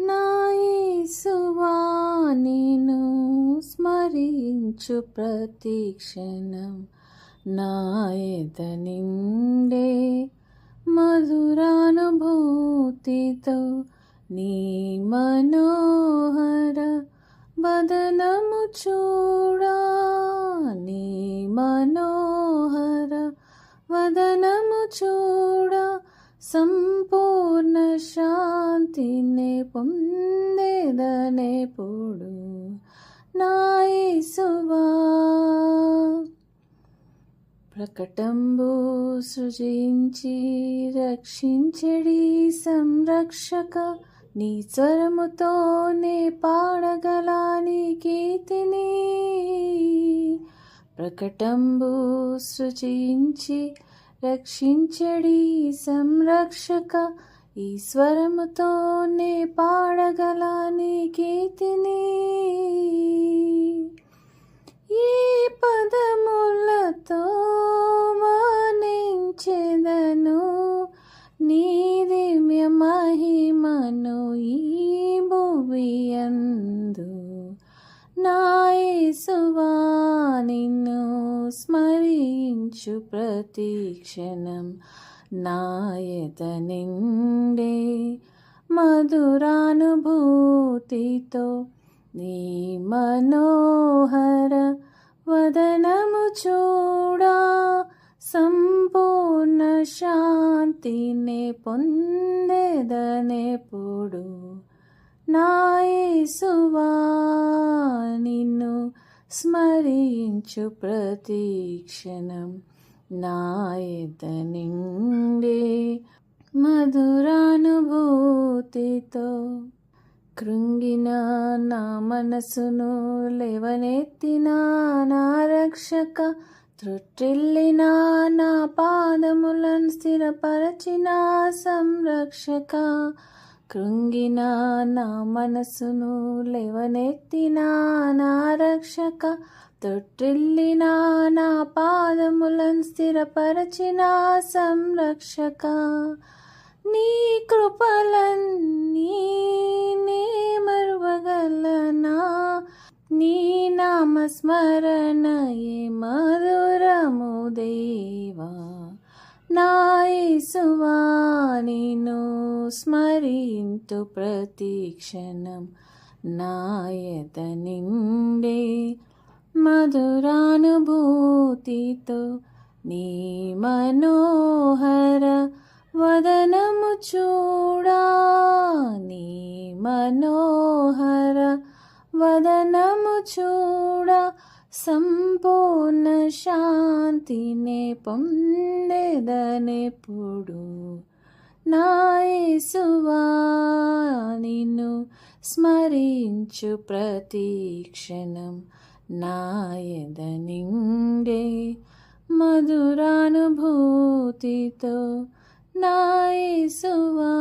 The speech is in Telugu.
నాయసువా నేను స్మరించు ప్రతిక్షణం నాయత నిండే మధురానుభూతితో నీ మనోహర బదనము చూడా. నీ మనోహర వదనము చూడ. సంపూర్ణ శాంతిని పొందేదనేప్పుడు నాయసువా ప్రకటంబు సృజించి రక్షించడి సంరక్షక నీ స్వరముతోనే పాడగల నీ కీర్తిని. ప్రకటంబు సృజించి రక్షించడి సంరక్షక ఈశ్వరముతోనే పాడగల నీ కీర్తిని. ఈ పదములతో మానించెదను నీ దివ్య మహిమను ఈ భువియందు నాయసువా నిన్ను స్మరించు ప్రతిక్షణం నాయత నిండే మధురానుభూతితో నీ మనోహర వదనము చూడా. సంపూర్ణ శాంతిని పొందేదనేప్పుడు. నాయసువా స్మరించు ప్రతీక్షణం నాయత నిండే మధురానుభూతితో కృంగిన నా మనసును లేవనెత్తిన నా రక్షక త్రుట్టిల్లిన నా పాదములను స్థిరపరచిన సంరక్షక. కృంగిన నా మనసును లేవనెత్తిన నా రక్షక తొట్టిల్లిన నా పాదములను స్థిరపరచిన సంరక్షక. నీ కృపలన్నీ నే మరువగలనా? నీ నామస్మరణ ఏ మధురము దేవా. నాయసువా నిన్ను స్మరింతు ప్రతీక్షణం నాయత నిండే మధురానుభూతితో నీ మనోహర వదనము చూడా నీ మనోహర వదనము చూడా సంపూర్ణ శాంతిని పొందేదనెప్పుడు నాయసువా నిన్ను స్మరించు ప్రతీక్షణం నాయద నిండే మధురానుభూతితో నాయసువా